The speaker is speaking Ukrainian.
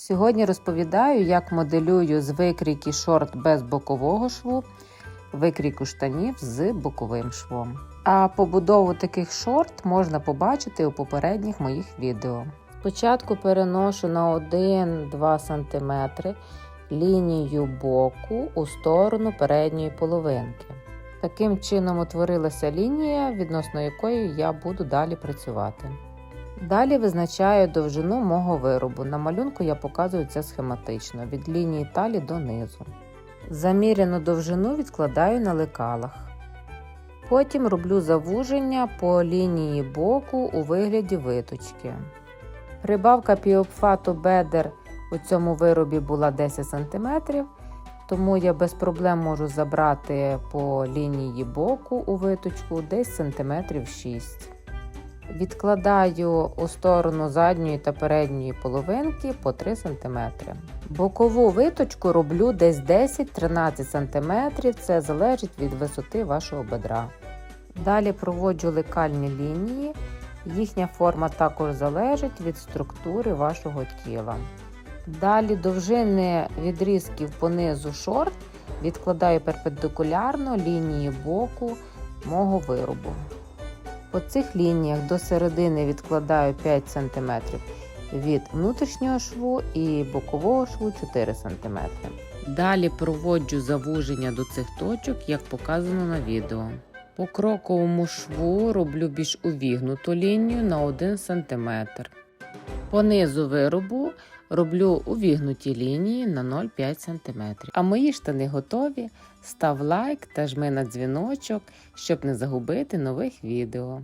Сьогодні розповідаю, як моделюю з викрійки шорт без бокового шву, викрійку штанів з боковим швом. А побудову таких шорт можна побачити у попередніх моїх відео. Спочатку переношу на 1-2 см лінію боку у сторону передньої половинки. Таким чином утворилася лінія, відносно якої я буду далі працювати. Далі визначаю довжину мого виробу. На малюнку я показую це схематично від лінії талі до низу. Заміряну довжину відкладаю на лекалах. Потім роблю завуження по лінії боку у вигляді виточки. Прибавка піопфату бедер у цьому виробі була 10 см, тому я без проблем можу забрати по лінії боку у виточку десь сантиметрів 6 Відкладаю у сторону задньої та передньої половинки по 3 см. Бокову виточку роблю десь 10-13 см, це залежить від висоти вашого бедра. Далі проводжу лекальні лінії. Їхня форма також залежить від структури вашого тіла. Далі довжини відрізків по низу шорт відкладаю перпендикулярно лінії боку мого виробу. По цих лініях до середини відкладаю 5 см від внутрішнього шву і бокового шву 4 см. Далі проводжу завуження до цих точок, як показано на відео. По кроковому шву роблю більш увігнуту лінію на 1 см. По низу виробу роблю увігнуті лінії на 0,5 см. А мої штани готові. Став лайк та жми на дзвіночок, щоб не загубити нових відео.